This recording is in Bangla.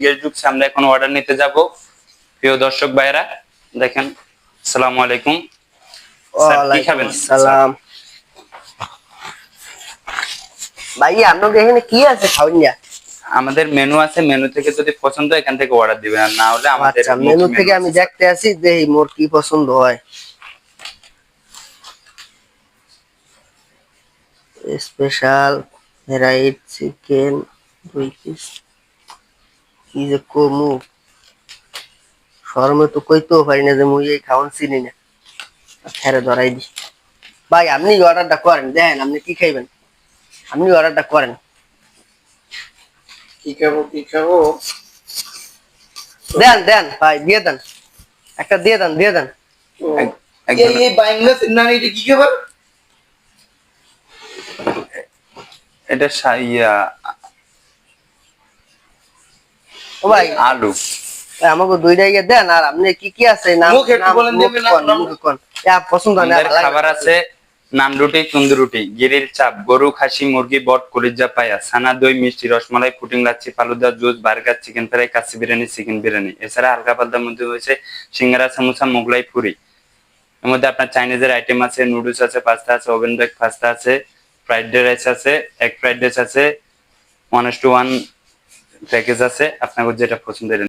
ঢুকছে আমরা এখন অর্ডার নিতে যাব। প্রিয় দর্শক ভাইরা দেখেন আসসালামু আলাইকুম। কি খাবেন? সালাম ভাই আপনাদের এখানে কি আছে খাওয়ান যা আমাদের মেনু আছে মেনু থেকে যদি পছন্দ এখান থেকে অর্ডার দিবেন। আর না হলে আমাদের আচ্ছা মেনু থেকে আমি দেখতে আছি দেখি মোর কি পছন্দ হয়। স্পেশাল ভ্যারাইট চিকেন দুই পিস কি যে কমু? শরমে তো কইতেও পারি না যে মুই এই খাওয়ান চিনি না। ফেরে ধরাই দি। ভাই আপনি অর্ডারটা করেন দেখেন আপনি কি খাইবেন। আপনি অর্ডারটা করেন। কি খাব কি খাব? দেন দেন ভাই দিয়ে দেন। একটা দিয়ে দেন দিয়ে দেন। এই এটা কি খাবার? এটা ইয়া ও ভাই। আলু। আমাকে দুইটা ইয়ে দেন আর আপনি কি কি আছে? নাম পছন্দ খাবার আছে নান রুটি তন্দুর রুটি। গিরিল চাপ গরু খাসি মুরগি বট কলিজা পায়া ছানা দই মিষ্টি rasmalai pudding lassi falooda juice burger chicken fry kacchi biryani chicken biryani. এছাড়া হালকা পাল্টার মধ্যে হয়েছে সিঙ্গারা সামোসা মোগলাই পুরি। এর মধ্যে আপনার চাইনিজের আইটেম আছে নুডলস আছে পাস্তা আছে ওভেন বেক পাস্তা আছে ফ্রাইড রাইস আছে এগ ফ্রাইড রাইস আছে ওয়ান টু ওয়ান প্যাকেজ আছে আপনাকে যেটা পছন্দের